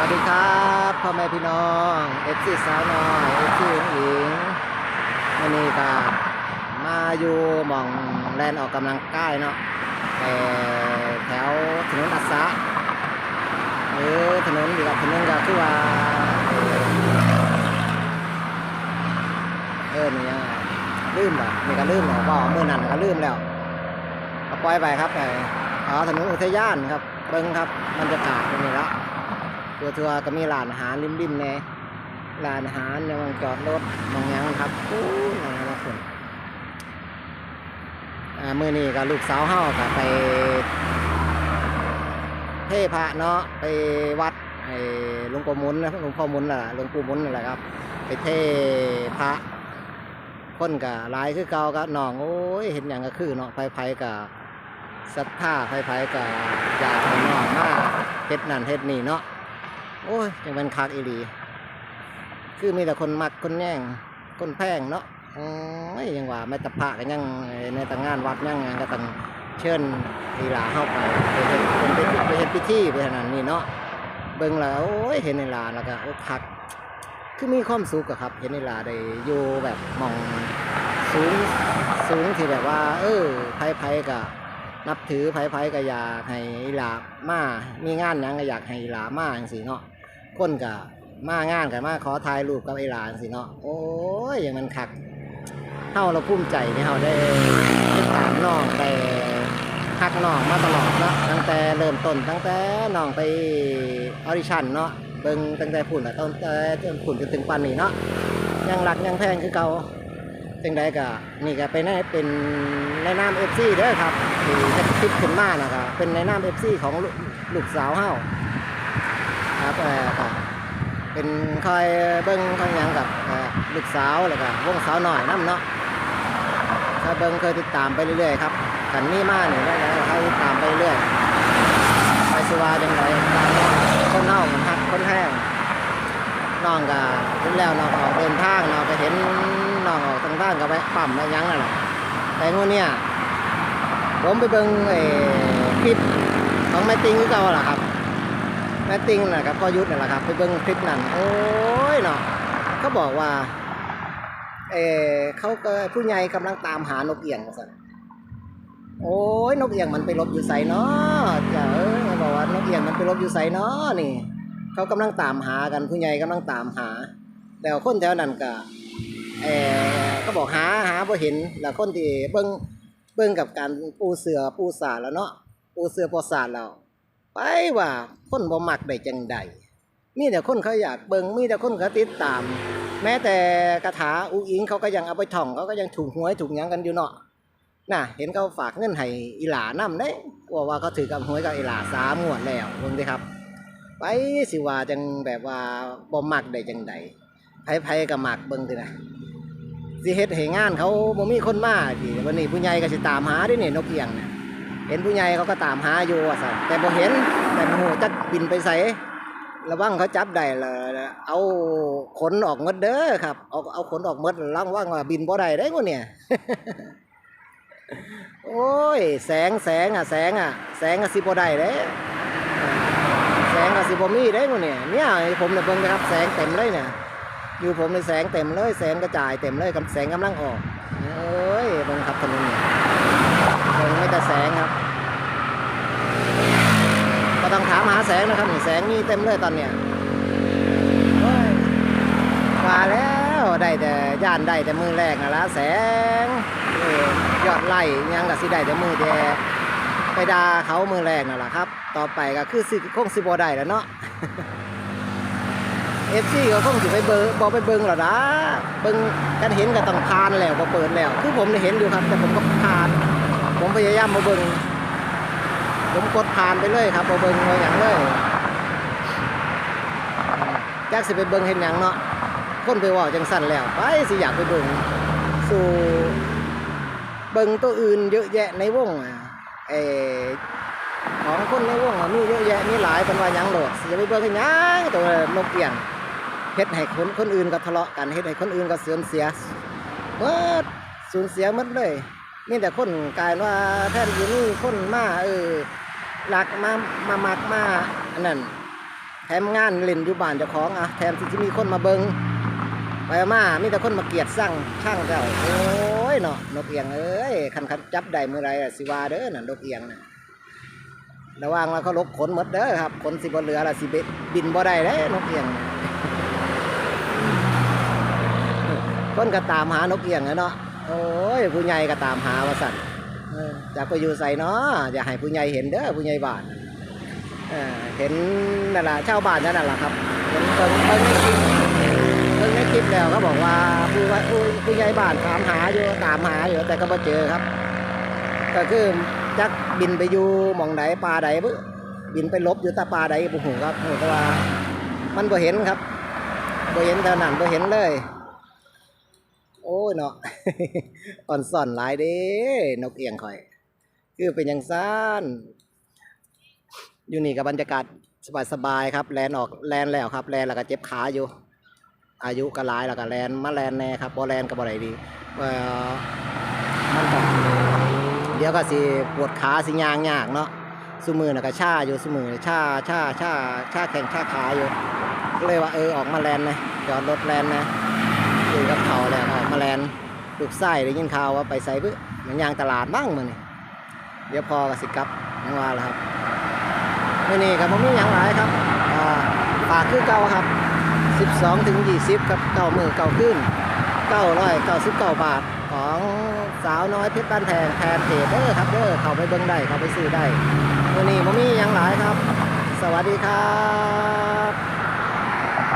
วัสดีครับพ่อแม่พี่น้องเอฟซีสาวน้อยเอฟซีหญิงวันนี้ก็มาอยู่หมองแลนออกกำลังกายเนาะแต่แถวถนนอัสสะหรือถนนอีกถนนก็คือว่าเออนี่ยลืมเหรอนี่ก็ลืมเหรอบอกเมื่อนั้นก็ลืมแล้วก็ปล่อยไปครับไปอ๋อถนนอุทยานครับเบิ้งครับบรรยากาศตรงนี้ละ ตัวทัวร์ก็มีร้านอาหารริมๆแน่ร้านอาหารในวงจอดรถมองหยังครับอู้ยนั่นนะคุณอ่ามื่อนี้ก็ลูกสาวเฮาก็ไป เทพะเนาะไปวัดไอ้หลวงปู่มุนนะหลวงพ่อมุนน่ะหลวงปู่มุนนั่นแหละครับ ไปเทพระคนก็หลายคือเก่าก็น้องโอ้ยเห็นอย่างก็คือเนาะไผๆก็ศรัทธาไผๆก็อยากให้น้องมาเฮ็ดนั่นเฮ็ดนี่เนาะ โอ้ยยังเป็นคักอีหลี คือมีแต่คนมักคนแย่งคนแพงเนาะโอ้ยยังว่าไม่ตะพะกันยังในต่างงานวัดยังก็ต้องเชิญอีหลาเข้าไปไปเฮ็ดเป็นไปเฮ็ดพิธีไปขนาดนี้เนาะเบิ่งแล้วโอ้ยเห็นในลาแล้วก็โอ้คักคือมีความสุขอะครับ เห็นในลาได้อยู่แบบมองสูงสูงที่แบบว่า เออไผๆก็ นับถือไผๆก็อยากให้อีหลามามีงานหยังก็อยากให้อีหลามาจังซี่เนาะคนก็มางานกันมาขอถ่ายรูปกับอีหลาจังซี่เนาะโอ้ยอย่างมันคักเฮาเราภูมิใจที่เฮาได้ตามน้องได้ฮักน้องมาตลอดเนาะตั้งแต่เริ่มต้นตั้งแต่น้องไปออดิชั่นเนาะเบิ่งตั้งแต่พุ่นอะตั้งแต่จนพุ่นจนถึงปันนี้เนาะยังรักยังแพงคือเก่า จังใดก็นี่ก็เป็นในเป็นในนามเอฟซีเด้อครับที่เฮ็ดคลิปขึ้นมานะครับเป็นในนามเอฟซีของลูกสาวเฮาครับเอ่อก็เป็นคอยเบิ้งคอยหยังกับลูกสาวแล้วก็วงสาวหน่อยน้ำเนาะคอยเบิ้งเคยติดตามไปเรื่อยๆครับกันนี่มาเนี่ยได้แล้วเขาติดตามไปเรื่อยไปสวาจังไรตามน้องคนเน่ามันฮักคนแห้งน้องก็ถึงแล้วน้องออกเดินทางน้องก็เห็น ทางทางก็ไปปั๊มไปยังนั่นแหละแต่งูเนี่ยผมไปเบิ่งไอ้คลิปของแม่ติงเก่าล่ะครับ แม่ติงน่ะครับพ่อยุทธนั่นแหละครับ ไปเบิ่งคลิปนั้นโอ้ยเนาะเขาบอกว่าเออเขาก็ผู้ใหญ่กำลังตามหานกเอี่ยงว่าซั่นโอ้ยนกเอี่ยงมันไปลบอยู่ไสเนาะจ้าเออบอกว่านกเอี่ยงมันไปลบอยู่ไสเนาะนี่ เขากำลังตามหากันผู้ใหญ่กำลังตามหาแล้วคนแถวนั้นก็ เออก็บอกหาหาบ่เห็นแล้วคนที่เบิ่งเบิ่งกับการปูเสือปูสาแล้วเนาะปูเสือปูสาแล้วไปว่าคนบ่มักได้จังใดมีแต่คนเขาอยากเบิ่งมีแต่คนเขาติดตาม แม้แต่กระถาอุอิงเขาก็ยังเอาไปท่องเขาก็ยังถูกหวยถูกยังกันอยู่เนาะน่ะเห็นเขาฝากเงินให้อีหลานำเด้กลัวว่าเขาถือกับหวยกับอีหลาสามงวดแล้วเบิ่งดิครับ ไปสิว่าจังแบบว่าบ่มักได้จังใดไผๆก็มักเบิ่งตินะ สิเฮ็ดให้งานเขาบ่มีคนมาดิวันนี้ผู้ใหญ่ก็สิตามหาเด้นี่นกเอียงเนี่ยเห็นผู้ใหญ่เขาก็ตามหาอยู่ว่าซั่นแต่บ่เห็นแต่บ่ฮู้จักบินไปไสระวังเขาจับได้ละเอาขนออกหมดเด้อครับเอาเอาขนออกหมดระวังว่าบินบ่ได้เด้กูเนี่ย โอ้ย แสงแสงอะแสงอะแสงอะสิบ่ได้เด้แสงกับสิบมีได้หมดเนี่ยเนี่ยผมเนี่ยเบิ่งนะครับ แสงเต็มเลยเนี่ย อยู่ผมในแสงเต็มเลย แสงกระจายเต็มเลยกับแสงกำลังออกเอ้ยบิ่งครับถนนเนี่ยเบิ่งไม่แต่แสงครับก็ต้องถามหาแสงนะครับนี่แสงมีเต็มเลยตอนเนี้ยโอ้ยว่าแล้วได้แต่ย่านได้แต่มือแรกนะละแสงยอดไล่ยังกับสิได้แต่มือแดไปดาเขามือแรกนั่นแหละครับ ต่อไปก็คือสิคงสิบ่ได้แล้วเนาะ เอฟซีก็คงสิไปเบิงบอไปเบิงหรอนะเบิงกันเห็นก็ต้องพานแล้วบ่เปิดแล้ว คือผมได้เห็นอยู่ครับ แต่ผมก็พาน ผมพยายามมาเบิงผมกดผ่านไปเลยครับบ่เบิงบ่หยังเลยอยากสิไปเบิงเห็นหยังเนาะคนไปว่าจังสั่นแล้วไปสิอยากไปเบิงสู่เบิงตัวอื่นเยอะแยะในวงเอของคนในวงมีเยอะแยะมีหลายเป็นว่ายังโหลดอย่ไปเบิงให้หยังตัวนกเอียง เฮ็ดให้คนคนอื่นก็ทะเลาะกันเฮ็ดให้คนอื่นก็เสื่อมเสียเบิดสูญเสียหมดเลยมีแต่คนกลายว่าแทนที่นี่คนมาเออหลักมามามักมาอันนั้นแถมงานเล่นอยู่บ้านเจ้าของอะแถมที่มีคนมาเบิงไปมามีแต่คนมาเกียดสั่งช่างเจ้าโอ้ยเนาะนกเอียงเอ้ยคันคันจับได้เมื่อไรอะสิวาเด้อน่ะนกเอียงน่ะระวังแล้วเขาลกขนหมดเด้อครับขนสิบเหลือละสิบินบ่ได้เด้นกเอียงน่ะ คนก็ตามหานกเอียงอะเนาะโอ้ยผู้ใหญ่ก็ตามหาว่าสั่นออจากไปอยู่ใส่เนาะอย่าให้ผู้ใหญ่เห็นเด้อผู้ใหญ่บ้านเห็นนั่นแหละชาวบ้านนั่นแหละครับเห็นเบิ่งเบิ่งในคลิปเบิ่งในคลิปแล้วก็บอกว่าผู้ผู้ผู้ใหญ่บ้านตามหาอยู่ตามหาอยู่แต่ก็บ่เจอครับ ก็คือจักบินไปอยู่หมองใดป่าใดบึบินไปลบอยู่ตาป่าใดบุหูครับหูแต่ว่ามันบ่เห็นครับบ่เห็นเท่านั้นบ่เห็นเลย ยเนาะอ่อนซ่อนหลายเด้นกเอียงข่อย คือเป็นอย่างซ่านอยู่นี่กับบรรยากาศสบายๆครับ แลนออกแลนแล้วครับ แลนแล้วก็เจ็บขาอยู่ อายุก็หลายแล้วก็แลนมาแลนแน่ครับบ่แลนก็บ่ได้ดีเออมันก็เดี๋ยวก็สิปวดขาสิยางยากเนาะซุมือน่ะก็ชาอยู่ซุมือชาชาชาชาแข้งชาขาอยู่ก็เลยว่าเออออกมาแลนนะจอดรถแลนนะคุยกับเขาแล้วออกมา แลนลูกไส้ได้ยินข่าวว่าไปใส่ปึ๊มันยางตลาดบ้างมือนี่เดี๋ยวพอกับสิกับยังว่าแล้วครับมื่อนี้ครับผมมีอย่างหลายครับอ่ากคือเก่าครับ 12ถึง20ครับเก้ามือเก้าขึ้น999 บาทของสาวน้อยเพชรบ้านแพงแทนเพจเด้อครับเด้อเข้าไปเบิ่งได้เข้าไปซื้อได้มื่อนี้ผมมีอย่างหลายครับ สวัสดีครับ